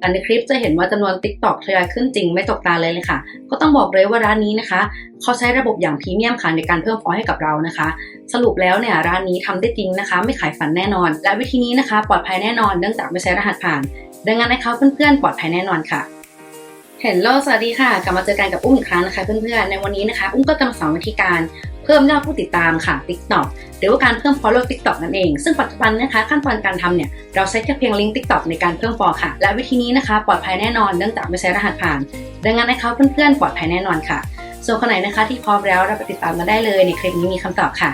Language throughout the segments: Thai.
แต่ในคลิปจะเห็นว่าจำนวน TikTok ทยอยขึ้นจริงไม่ตกตาเลยเลยค่ะ ก็ต้องบอกเลยว่าร้านนี้นะคะเขาใช้ระบบอย่างพรีเมียมค่ะในการเพิ่มฟอยให้กับเรานะคะ สรุปแล้วเนี่ยร้านนี้ทำได้จริงนะคะ ไม่ขายฝันแน่นอน และวิธีนี้นะคะ ปลอดภัยแน่นอนเนื่องจากไม่ใช้รหัสผ่าน ดังนั้นนะคะเพื่อนๆปลอดภัยแน่นอนค่ะ เห็นโลสวัสดีค่ะ กลับมาเจอกันกับอุ้มอีกครั้งนะคะ เพื่อนๆ ในวันนี้นะคะ อุ้มก็จะมาสอนวิธีการเพิ่มยอดผู้ติดตามค่ะ TikTok หรือว่าการเพิ่ม follow TikTok นั่นเอง ซึ่งปัจจุบันนะคะขั้นตอนการทำเนี่ย เราใช้แค่เพียงลิงก์ TikTok ในการเพิ่ม follow ค่ะ และวิธีนี้นะคะปลอดภัยแน่นอนเนื่องจากไม่ใช้รหัสผ่าน ดังนั้นนะคะเพื่อนๆ ปลอดภัยแน่นอนค่ะ ส่วนคนไหนนะคะที่พร้อมแล้วเราไปติดตามกันได้เลยในคลิปนี้มีคำตอบค่ะ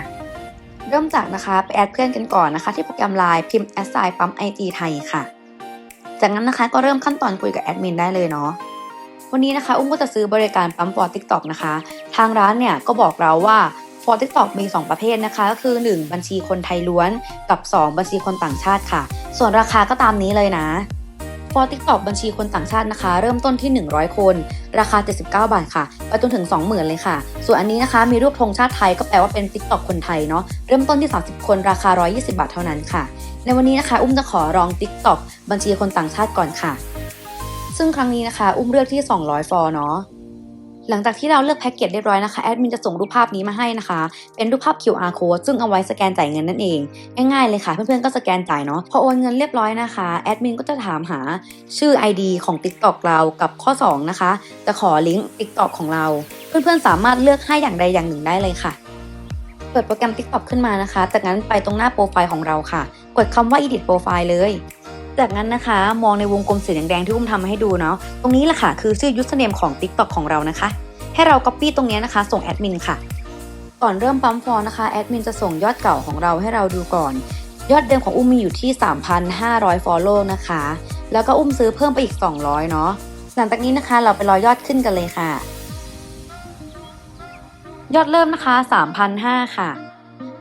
เริ่มจากนะคะไปแอดเพื่อนกันก่อนนะคะ ที่โปรแกรม Line พิมพ์แอดไซน์ปั๊ม IG ไทยค่ะ จากนั้นนะคะก็เริ่มขั้นตอนคุยกับแอดมินได้เลยเนาะ วันนี้นะคะ อุ้มก็จะซื้อบริการปั๊มฟอร์ TikTok นะคะ ทางร้านเนี่ยก็บอกเราว่าฟอร์ TikTok มี 2 ประเภทนะคะ ก็คือ 1 บัญชีคนไทยล้วนกับ 2 บัญชีคนต่างชาติค่ะ ส่วนราคาก็ตามนี้เลยนะฟอร์ TikTok บัญชีคนต่างชาตินะคะ เริ่มต้นที่ 100 คน ราคา 79 บาทค่ะไปจนถึง 20,000 เลยค่ะ ส่วนอันนี้นะคะมีรูปธงชาติไทยก็แปลว่าเป็น TikTok คนไทยเนาะเริ่มต้นที่ 30 คนราคา 120 บาทเท่านั้นค่ะ ในวันนี้นะคะ อุ้มจะขอลอง TikTok บัญชีคนต่างชาติก่อนค่ะ ซึ่งครั้งนี้นะคะอุ้มเลือกที่ 200 ฟอร์เนาะหลังจากที่เราเลือกแพ็กเกจเรียบร้อยนะคะแอดมินจะส่งรูปภาพนี้มาให้นะคะ เป็นรูปภาพ QR code ซึ่งเอาไว้สแกนจ่ายเงินนั่นเอง ง่ายๆเลยค่ะ เพื่อนๆก็สแกนจ่ายเนาะพอโอนเงินเรียบร้อยนะคะแอดมินก็จะถามหาชื่อ ID ของ TikTok เรากับข้อ 2 นะคะ จะขอลิงก์ TikTok ของเรา เพื่อนๆสามารถเลือกให้อย่างใดอย่างหนึ่งได้เลยค่ะ เปิดโปรแกรม TikTok ขึ้นมานะคะ จากนั้นไปตรงหน้าโปรไฟล์ของเราค่ะ กดคำว่า edit profile เลย จากนั้นนะคะมองในวงกลมสีแดงๆที่อุ้มทำมาให้ดูเนาะตรงนี้แหละค่ะคือชื่อ username ของ TikTok ของเรานะคะ ให้เรา copy ตรงนี้นะคะ ส่งแอดมินค่ะ ก่อนเริ่มปั๊มฟอร์นะคะแอดมินจะส่งยอดเก่าของเราให้เราดูก่อน ยอดเดิมของอุ้มมีอยู่ที่ 3,500 follow นะคะ แล้วก็อุ้มซื้อเพิ่มไปอีก 200 เนาะหลังจากนี้นะคะเราไปรอยอดขึ้นกันเลยค่ะ ยอดเริ่มนะคะ3,500ค่ะ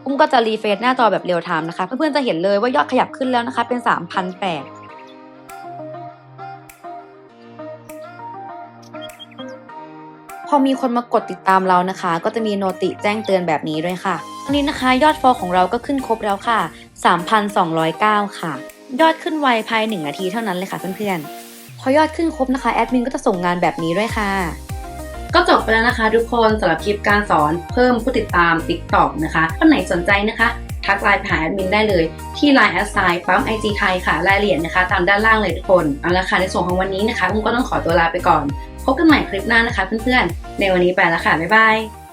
อุ้มก็จะรีเฟรชหน้าจอแบบเรียลไทม์นะคะ เพื่อนๆจะเห็นเลยว่ายอดขยับขึ้นแล้วนะคะ เป็น 3,800พอมีคนมากดติดตามเรานะคะ ก็จะมีโนติแจ้งเตือนแบบนี้ด้วยค่ะตอนนี้นะคะ ยอดฟอลของเราก็ขึ้นครบแล้วค่ะ 3,209 ค่ะ ยอดขึ้นไวภาย 1 นาทีเท่านั้นเลยค่ะเพื่อนๆ พอยอดขึ้นครบนะคะ แอดมินก็จะส่งงานแบบนี้ด้วยค่ะ ก็จบไปแล้วนะคะ ทุกคนสำหรับคลิปการสอนเพิ่มผู้ติดตาม TikTok นะคะคนไหนสนใจนะคะทักไลน์ไปหาแอดมินได้เลยที่ Line แอดไซน์ปั๊มไอจีไทยค่ะรายละเอียดนะคะ ตามด้านล่างเลยทุกคนเอาละค่ะในส่วนของวันนี้นะคะอุ้มก็ต้องขอตัวลาไปก่อน พบกันใหม่คลิปหน้านะคะเพื่อนๆในวันนี้ไปแล้วค่ะบ๊ายบาย